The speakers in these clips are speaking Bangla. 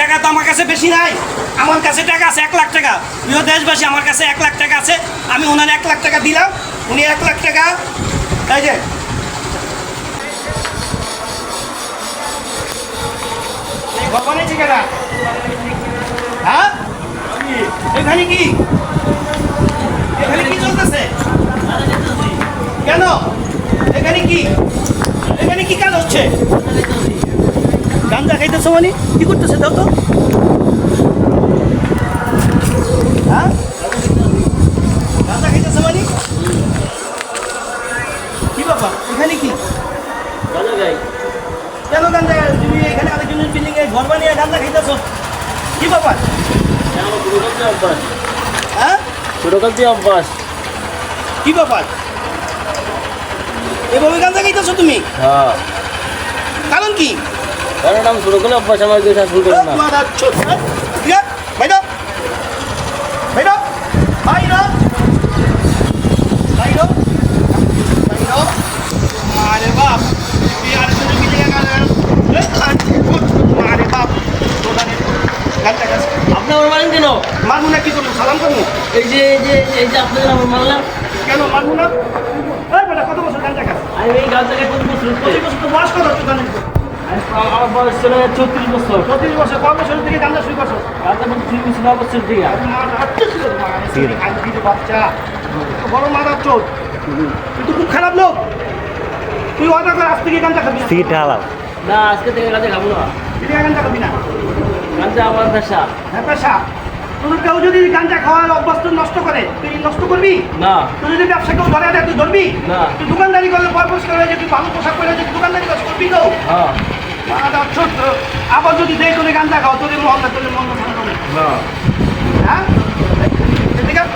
টাকা তো আমার কাছে বেশি নাই। আমার কাছে টাকা আছে এক লাখ টাকা। প্রিয় দেশবাসী, আমার কাছে এক লাখ টাকা আছে। আমি ওনার এক লাখ টাকা দিলাম। উনি এক লাখ টাকা, এই যে। হ্যাঁ? কি? কি চলতেছে? কেন? এখানে কি? এখানে কি কাজ হচ্ছে? খাইতেছো মানে? কি করতেছে? দাও তো। হ্যাঁ? গাঞ্জা খাইতেছো মানে? কি বাবা এখানে কি? কেন গাঞ্জা তুমি এখানে আরেকজনের বিল্ডিং এ ঘর বানিয়ে গাঞ্জা খাইতেছো? কি ব্যাপার? হ্যাঁ? ছোটকাল থেকে অভ্যাস। কি ব্যাপার? এভাবে গাঞ্জা খাইতেছো তুমি? হ্যাঁ। কারণ কি? কারণ আমি ছোটকালে অভ্যাস আমার দিয়ে শাসন করি না। আরে বাপ আর বাপ তোদানে গানটা গাছ আপনি আমার মানেন কেন? মারবো না কি করব সালাম করব এই যে এই যে এই যে আপনাদের আমার মানলাম কেন মারবো না কত বছর গানটা গাছ? আমি এই গাছ থেকে কত বছর? পঁচিশ বছর তো বয়স কত আমার বয়স ছিল ছত্রিশ বছর পঁচিশ বছর কত বছর থেকে গানটা শুরু করছ বছর থেকে বাচ্চা বড় মাদার চোদ তুই তো খুব খারাপ লোক তুই অর্ডার করে আজ থেকে গানটা খাবি। সিট হালাল না আজকে থেকে গাছে খাব না। তুই থেকে গানটা খাবি না গাছটা আমার পেশা। হ্যাঁ পেশা। তোর কেউ যদি গাঞ্জা খাওয়ার অভ্যাস নষ্ট করে তুই নষ্ট করবি? না। তুই যদি ব্যবসা কেউ ধরে দেয় তুই ধরবি? না। তুই দোকানদারি করলে পর পরিষ্কার হয়ে তুই ভালো পোশাক পরে যদি দোকানদারি কাজ করবি তো? আবার যদি দেয় তোর গাঞ্জা খাও তোর মহল্লা তোর মহল্লা ভালো না। হ্যাঁ? ঠিক আছে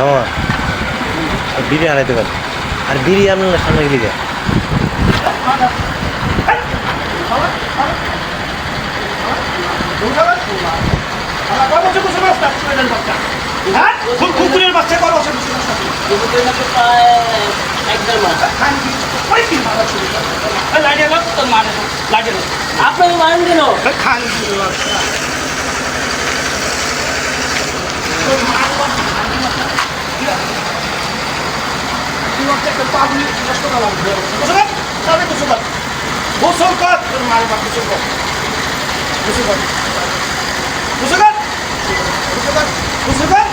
আমার? আর বিড়ি হারাইতে পারি। আর বিড়ি আনলে সামনে গেলে যায় কুকুরের বাচ্চা কর বছর প্রায় এক দেড় মাস লাইটে লাইটে আপনাকে মানেন কেন খান। গোসল কর তোর মারে বাপ গোসল কর গোসল কর গোসল কর গোসল কর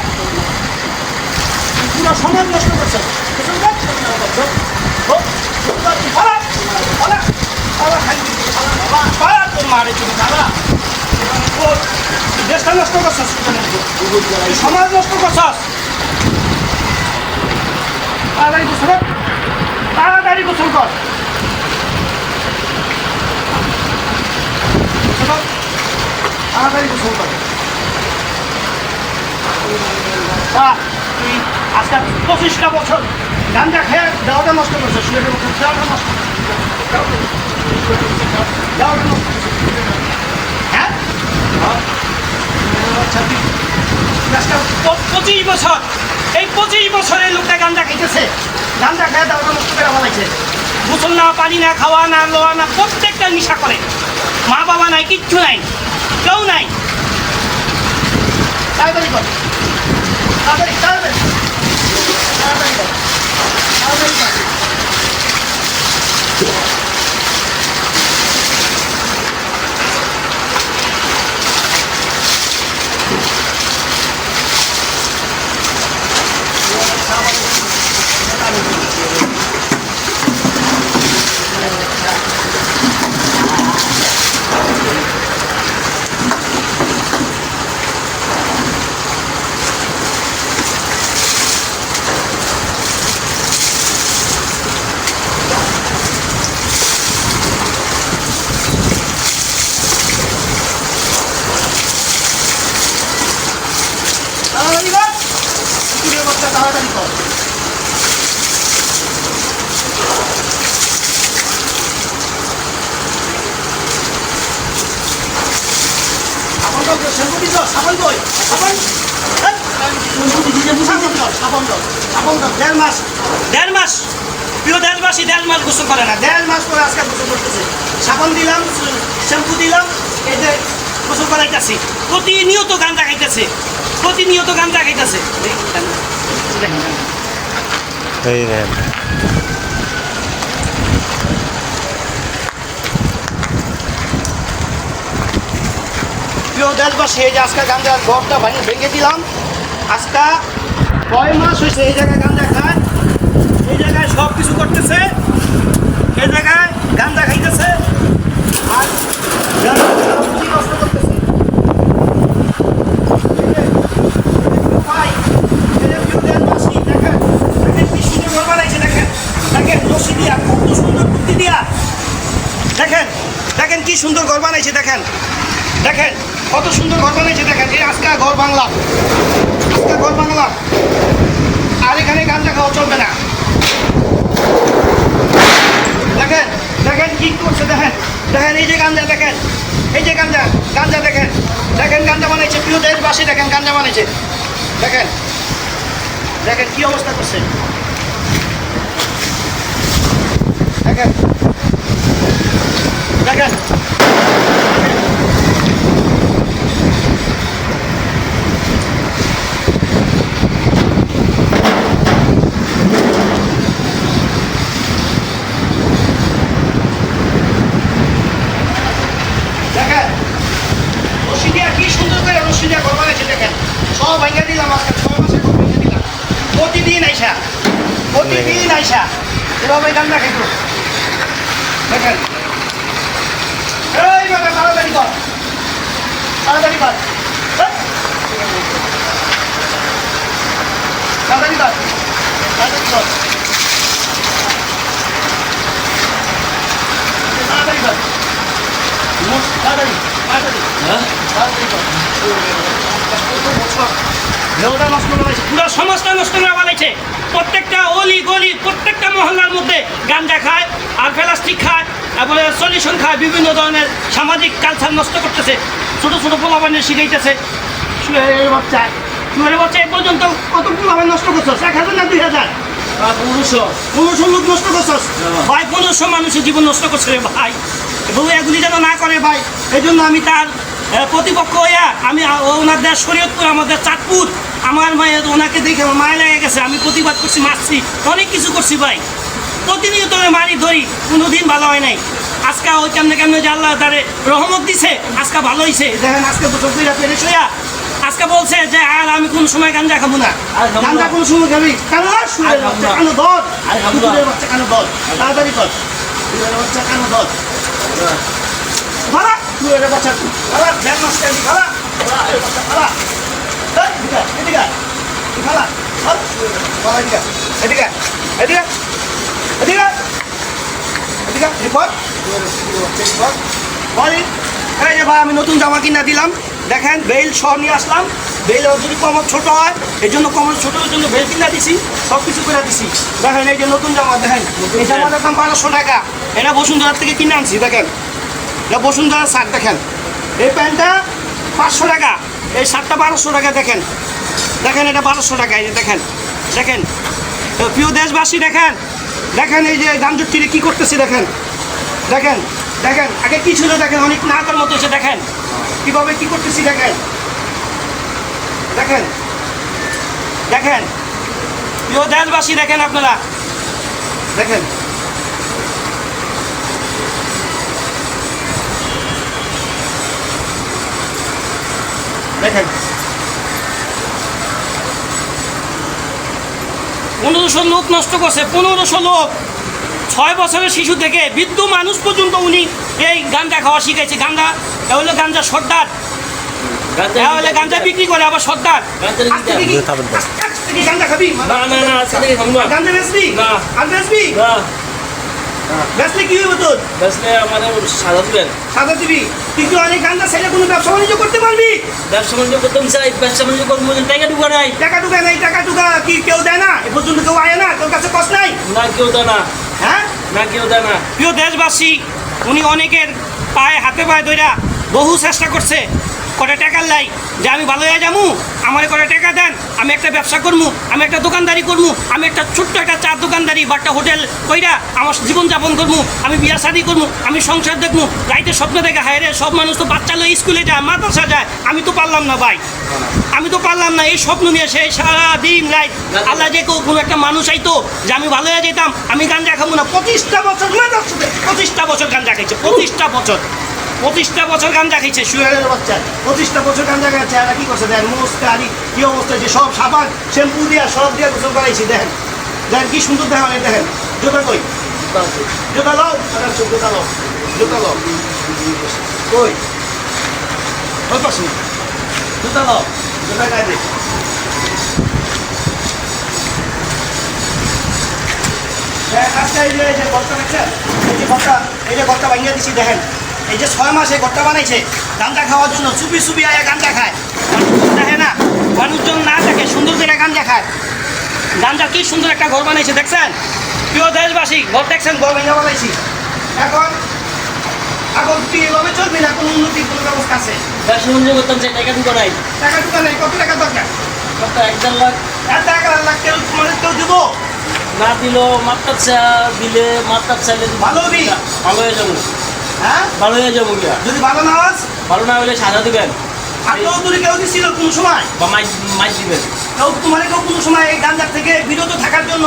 পুরো সমাজ নষ্ট করছে গোসল কর তোর মারে তুমি দাদা দেশটা নষ্ট করছস? সমাজ নষ্ট করছস? তাড়াতাড়ি গোসল তাড়াতাড়ি গোসল কর। তাড়াতাড়ি গোসল কর। তুই আজকে পঁচিশটা বছর গাঞ্জা খেয়ে দেওয়াটা নষ্ট করছিস শুয়ে দেওয়াটা নষ্ট দেওয়াটা নষ্ট করছিস। হ্যাঁ আচ্ছা, তুই আজকে প- পঁচিশ বছর, এই পঁচিশ বছর লোকটা গাঞ্জা খাইতেছে। গাঞ্জা খেয়ে দেওয়াটা নষ্ট করে না, পানি না, খাওয়া না লোয়া না, প্রত্যেকটা নিশা করে। মা বাবা নাই, কিচ্ছু নাই, কেউ নাই। তাড়াতাড়ি কর। দেড় মাস। দেড় মাস প্রিয় দেশবাসী দেড় মাস গোসল করে না। দেড় মাস পরে আজকে গোসল করতেছে। সাবান দিলাম শ্যাম্পু দিলাম এই যে গোসল করাইতেছি। প্রতিনিয়ত গাঞ্জা খাইতেছে। প্রতিনিয়ত গাঞ্জা খাইতেছে। দেখেন, দেখেন, দেখেন। এই দেখেন প্রিয় দেশবাসী এই যে আজকে গাঞ্জার ঘরটা ভেঙে ভেঙে দিলাম। আজকে কয় মাস হয়েছে এই জায়গায় গাঞ্জা খায়? এই জায়গায় সব কিছু করতেছে। এই জায়গায় গাঞ্জা খাইতেছে। আর নষ্ট করতেছে। দেখেন, দেখেন কি সুন্দর ঘর বানাইছে, দেখেন, দেখেন, কত সুন্দর ঘর বানাইছে দেখেন এই আজকা ঘর বাংলা আজকা ঘর বাংলা আর এখানে গাঞ্জা খাওয়া চলবে না। দেখেন দেখেন কি করছে, দেখেন দেখেন এই যে গাঞ্জা দেখেন, এই যে গাঞ্জা গাঞ্জা দেখেন দেখেন গাঞ্জা বানিয়েছে প্রিয় দেশবাসী দেখেন গাঞ্জা বানিয়েছে দেখেন দেখেন কি অবস্থা করছে। দেখেন দেখেন রশি দিয়া কি সুন্দর করে রশি দিয়া ঘর বানাইছে দেখেন সব ভেঙে দিলাম আজকে ছয় মাসে ঘর ভেঙে দিলাম প্রতিদিন আইসা। প্রতিদিন আইসা। এভাবে গান্ডা খাইতো দেখেন। এই বেটা তাড়াতাড়ি কর। তাড়াতাড়ি কর। এই। তাড়াতাড়ি কর। তাড়াতাড়ি কর। তাড়াতাড়ি কর। তাড়াতাড়ি তাড়াতাড়ি। হ্যাঁ? তাড়াতাড়ি কর। দেহটা নষ্ট করে পুরো সমাজটা নষ্ট করে ফেলেছে প্রত্যেকটা অলি গলি প্রত্যেকটা মহল্লার মধ্যে গাঞ্জা খায় আর প্লাস্টিক খায় তারপরে সলিউশন খায় বিভিন্ন ধরনের সামাজিক কালচার নষ্ট করতেছে ছোট ছোট পোলাবানের শিখাইতেছে। শুয়ে বাচ্চা এ পর্যন্ত কত পোলাবান নষ্ট করছস? এক হাজার না দুই হাজার? পনেরোশো লোক নষ্ট করছস? ভাই পনেরোশো মানুষের জীবন নষ্ট করছে রে ভাই। এগুলি যেন না করে ভাই এই জন্য আমি তার প্রতিপক্ষ হইয়া আমি ওনার দেশ শরীয়তপুর আমাদের চাঁদপুর। আমার মায়ের ওনাকে দেখে আমার মায় লেগে গেছে। আমি প্রতিবাদ করছি মারছি। অনেক কিছু করছি ভাই। প্রতিনিয়ত আমি মারি ধরি কোনোদিন ভালো হয় নাই। আজকে ওই কেমনে কেমনে যে আল্লাহ তারে রহমত দিছে আজকে ভালো হয়েছে দেখেন আজকে বছর দুইটা পেরেছ হইয়া আজকে বলছে যে আর আমি কোন সময় গাঞ্জা খাব না। গাঞ্জা কোনো সময় খাবি? কেন? বাচ্চা কেন ধর তাড়াতাড়ি কর। বাচ্চা কেন ধর এই যে ভাই, আমি নতুন জামা কিনা দিলাম। দেখেন, বেল সহ নিয়ে আসলাম। বেল যদি কমর ছোট হয়, এই জন্য কমর ছোট জন্য বেল কিনা দিছি, সব কিছু করে দিছি। দেখেন, এই যে নতুন জামা, দেখেন, এই জামাটার দাম বারোশো টাকা। এটা বসুন্ধরার থেকে কিনে আনছি, দেখেন। এটা বসুন্ধরা শার্ট দেখেন। এই প্যান্টটা পাঁচশো টাকা, এই শার্টটা বারোশো টাকা দেখেন। দেখেন, এটা বারোশো টাকা, এই দেখেন দেখেন। তো প্রিয় দেশবাসী, দেখেন দেখেন এই যে গামজুটিরে কি করতেছি, দেখেন। দেখেন দেখেন, আগে কি ছিল, দেখেন, অনেক নাকার মতো এসে দেখেন। কীভাবে কি করতেছি, দেখেন। দেখেন দেখেন। প্রিয় দেশবাসী, দেখেন আপনারা। দেখেন। দেখেন পনেরোশো লোক নষ্ট করছে পনেরোশো লোক ছয় বছরের শিশু থেকে বৃদ্ধ মানুষ পর্যন্ত উনি এই গাঞ্জা খাওয়া শিখাইছে গাঞ্জা হলো গাঞ্জা সর্দার। গাঞ্জা হলে গাঞ্জা বিক্রি করে আবার সর্দার। গাঞ্জা গাঞ্জা খাবি? না না না খাব না। গাঞ্জা বেচবি? বেচলে কি হইব তোর? বেসলে আমাদের সাদা দিবেন। সাদা দিবি? তুই কি অনেক গাঞ্জা ছেড়ে কোনো ব্যবসা বাণিজ্য করতে পারবি? ব্যবসা বাণিজ্য করতে চাই ব্যবসা বাণিজ্য করব টাকা ঢুকা নাই। টাকা টুকা নেই টাকা টুকা কি কেউ দেয় না? এ পর্যন্ত কেউ আয় না তোর কাছে কষ্ট নাই? না কেউ দেয় না। হ্যাঁ? না কেউ দেয় না। প্রিয় দেশবাসী উনি অনেকের পায়ে হাতে পায়ে ধইরা বহু চেষ্টা করছে। করে টাকার লাই? যে আমি ভালো হয়ে যাব, আমার করে টাকা দেন, আমি একটা ব্যবসা করব, আমি একটা দোকানদারি করব, আমি একটা ছোট্ট একটা চার দোকানদারি বা একটা হোটেল কইরা আমার জীবনযাপন করব, আমি বিয়া শাদি করব, আমি সংসার দেখব, রাইতে স্বপ্ন দেখে, হায় রে, সব মানুষ তো বাচ্চা লয়ে স্কুলে যায়, মাদ্রাসা যায়, আমি তো পারলাম না ভাই। আমি তো পারলাম না, এই স্বপ্ন নিয়ে সে সারা দিন রাত। আল্লাহ যে কেউ কোনো একটা মানুষ আইতো, যে আমি ভালো হয়ে যেতাম, আমি গাঞ্জা খাব না, পঁচিশটা বছর দশ পঁচিশটা বছর গাঞ্জা খাইছে, পঁচিশটা বছর। পঁচিশটা বছর গাঞ্জা খাইছে শুয়ারের বাচ্চা। পঁচিশটা বছর গাঞ্জা খাইছে আর কি করছে দেখেন মুস্তারি কি অবস্থা যে সব সাবান শ্যাম্পু দিয়া সব দিয়া গোসল করাইছি দেখেন। দেখেন কি সুন্দর দেখা অনেক দেখেন। জোতা কই? জোতা লও। আরে জোতা লও। জোতা লও। কই? ওই পাশে। জোতা লও। জোতা গায়ে হ্যাঁ, আজকে এই যে এই যে ঘরটা দেখছেন? এই যে ঘরটা এই যে ঘরটা ভাঙিয়ে দিছি দেখেন। এই যে ছয় মাসে ঘরটা বানাইছে গাঞ্জা খাওয়ার জন্য চুপি চুপি আয়া গাঞ্জা খায়। দেখে না মানুষজন না দেখে সুন্দর করে গাঞ্জা খায়। গাঞ্জা কি সুন্দর একটা ঘর বানাইছে দেখছেন? প্রিয় দেশবাসী ঘর দেখছেন? ঘর ভেঙে বানাইছি। এখন এখন তুই এভাবে চলবি না? কোনো ব্যবস্থা আছে? ব্যবসা করতাম যে টাকা নাই। টাকা টুকা নেই কত টাকা দরকার? কত এক দেড় লাখ। এক লাখ কেউ তোমাদের কেউ দেবো? না দিল চাইলে ভালো হবি? ভালো হয়ে যাব। হ্যাঁ? ভালো হয়ে যাব গিয়া। যদি ভালো না ভালো না হলে সাজা দিবেন। কেউ দূরে কেউ দিছিল কোন সময়? বা মাইক মাইক দিবেন। কেউ তোমার কেউ কোনো সময় এই গাঞ্জার থেকে বিরত থাকার জন্য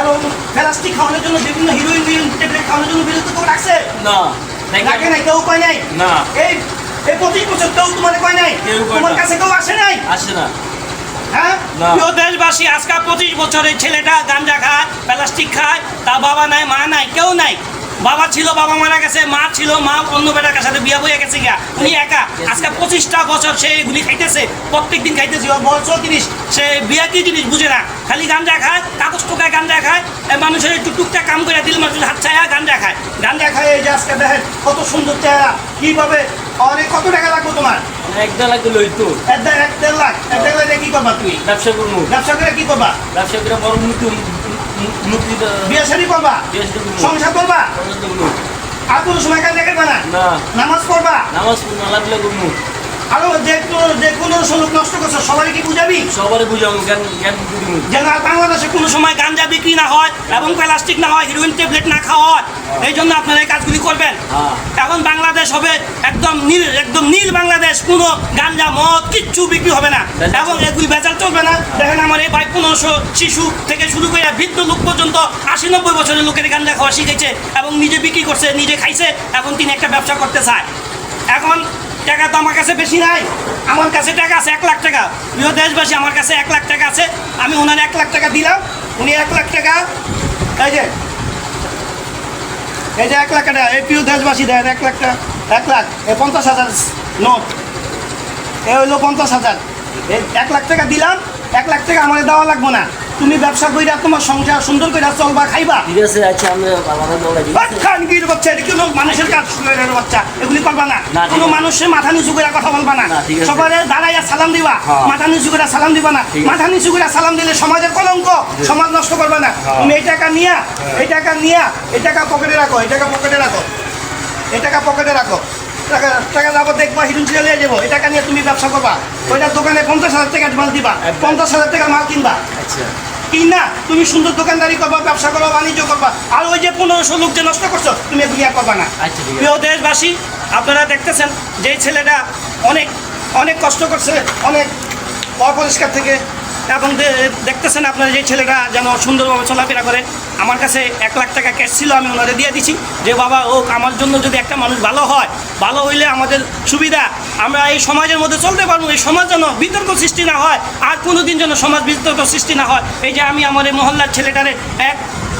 এবং প্লাস্টিক খাওয়ানোর জন্য বিভিন্ন হিরোইন হিরোইন ট্যাবলেট খাওয়ানোর জন্য বিরত কেউ রাখছে? না। রাখে নাই কেউ কয় নাই? না। এই এই পঁচিশ বছর কেউ তোমার কয় নাই? তোমার কাছে কেউ আসে নাই? আসে না। হ্যাঁ? না। প্রিয় দেশবাসী আজকে পঁচিশ বছরের ছেলেটা গাঞ্জা খায় প্লাস্টিক খায় তার বাবা নাই মা নাই কেউ নাই। বাবা ছিল বাবা মারা গেছে মা ছিল মা অন্য বেটার সাথে বিয়া বইয়া গেছে গিয়া। উনি একা। আজকে পঁচিশটা বছর সে এগুলি খাইতেছে প্রত্যেক দিন খাইতেছে বয়স জিনিস সে বিয়া কি জিনিস বুঝে না। খালি গাঞ্জা খায় কাগজ টোকায় গাঞ্জা খায় মানুষের একটু টুকটাক কাম করে দিল মানুষ হাত ছায়া গাঞ্জা খায়। গাঞ্জা খায় এই যে আজকে দেখেন কত সুন্দর চেহারা। কীভাবে? অনেক কত টাকা লাগবে তোমার? এক দেড় লাখ তো। এক দেড় লাখ। এক দেড় লাখ কি করবা তুমি? ব্যবসা করব। ব্যবসা করে কি করবা? ব্যবসা করে বড় উন্নতি বিয়ে শাড়ি করবা? সংসার করবা? আর কোনো সময় কাজ দেখে না? নামাজ পড়বা? নামাজ না লাগলে আরও যে কোনো- যে কোনো সুযোগ নষ্ট করছ সবাই কি বুঝাবি? সবারই বুঝাবো জ্ঞান জ্ঞান যেন আর বাংলাদেশে কোনো সময় গাঞ্জা বিক্রি না হয় এবং প্লাস্টিক না হয় হিরোইন ট্যাবলেট না খাওয়া হয় এই জন্য আপনারা এই কাজগুলি করবেন। হ্যাঁ। এখন বাংলাদেশ হবে একদম নীল একদম নীল বাংলাদেশ কোনো গাঞ্জা মদ কিচ্ছু বিক্রি হবে না। এবং এগুলি বেচাল চলবে না। দেখেন আমার এই ভাই পনেরোশো শিশু থেকে শুরু করে বৃদ্ধ লোক পর্যন্ত আশি নব্বই বছরের লোকের গাঞ্জা খাওয়া শিখেছে এবং নিজে বিক্রি করছে নিজে খাইছে এখন তিনি একটা ব্যবসা করতে চায়। এখন টাকা তো আমার কাছে বেশি নাই। আমার কাছে টাকা আছে এক লাখ টাকা। প্রিয় দেশবাসী, আমার কাছে এক লাখ টাকা আছে। আমি ওনার এক লাখ টাকা দিলাম। উনি এক লাখ টাকা, এই যে এই যে এক লাখ টাকা। এই প্রিয় দেশবাসী, দেন এক লাখ টাকা, এক লাখ, এই পঞ্চাশ হাজার নোট। এ হইল পঞ্চাশ হাজার। এক লাখ টাকা দিলাম। এক লাখ টাকা আমার দেওয়া লাগবে না। তুমি ব্যবসা কইরা তোমার সংসার সুন্দর করে চলবা খাইবা। ঠিক আছে আচ্ছা বাচ্চা এটা মানুষের কাজ বাচ্চা এগুলি করবা না। কোনো মানুষের মাথা নিচু করে কথা বলবা না। সবাই দাঁড়াইয়া সালাম দিবা হ্যাঁ। মাথা নিচু করে সালাম দিবা না। মাথা নিচু করে সালাম দিলে সমাজের কলঙ্ক সমাজ নষ্ট করবে না। তুমি এই টাকা নিয়া এই টাকা নিয়া এই টাকা পকেটে রাখো এই টাকা পকেটে রাখো। এই টাকা পকেটে রাখো। টাকা টাকা যাব দেখবা হিরুন চলে যাব। এই টাকা নিয়ে তুমি ব্যবসা করবা দোকানে পঞ্চাশ হাজার টাকা মাল দিবা। পঞ্চাশ হাজার টাকা মাল কিনবা। আচ্ছা। কি না তুমি সুন্দর দোকানদারি করবা ব্যবসা করবা বাণিজ্য করবা আর ওই যে পনেরোশো লোক যে নষ্ট করছ তুমি এগুলি আর করবা না। আচ্ছা প্রিয় দেশবাসী আপনারা দেখতেছেন যে ছেলেটা অনেক অনেক কষ্ট করছে অনেক অপরিষ্কার থেকে। এবং দেখতেছেন আপনারা যে ছেলেটা যেন সুন্দরভাবে চলাফেরা করে। আমার কাছে এক লাখ টাকা ক্যাশ ছিল, আমি ওনারে দিয়ে দিছি। যে বাবা, ও, আমার জন্য যদি একটা মানুষ ভালো হয়, ভালো হইলে আমাদের সুবিধা। আমরা এই সমাজের মধ্যে চলতে পারব, এই সমাজ যেন বিতর্ক সৃষ্টি না হয়, আর কোনো দিন যেন সমাজ বিতর্ক সৃষ্টি না হয়। এই যে আমি আমার এই মহল্লার ছেলেটারে এক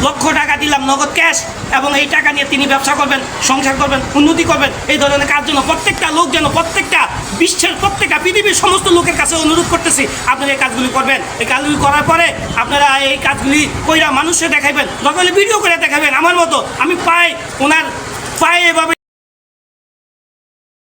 লক্ষ টাকা দিলাম নগদ ক্যাশ এবং এই টাকা নিয়ে তিনি ব্যবসা করবেন, সংসার করবেন, উন্নতি করবেন, এই ধরনের কাজ জন্য প্রত্যেকটা লোক যেন প্রত্যেকটা বিশ্বের প্রত্যেকটা পৃথিবীর সমস্ত লোকের কাছে অনুরোধ করতেছি, আপনারা এই কাজগুলি করবেন। এই কাজগুলি করার পরে আপনারা এই কাজগুলি কইরা মানুষে দেখাবেন দরকার ভিডিও করে দেখাবেন আমার মতো। আমি পাই, ওনার পায়ে এভাবে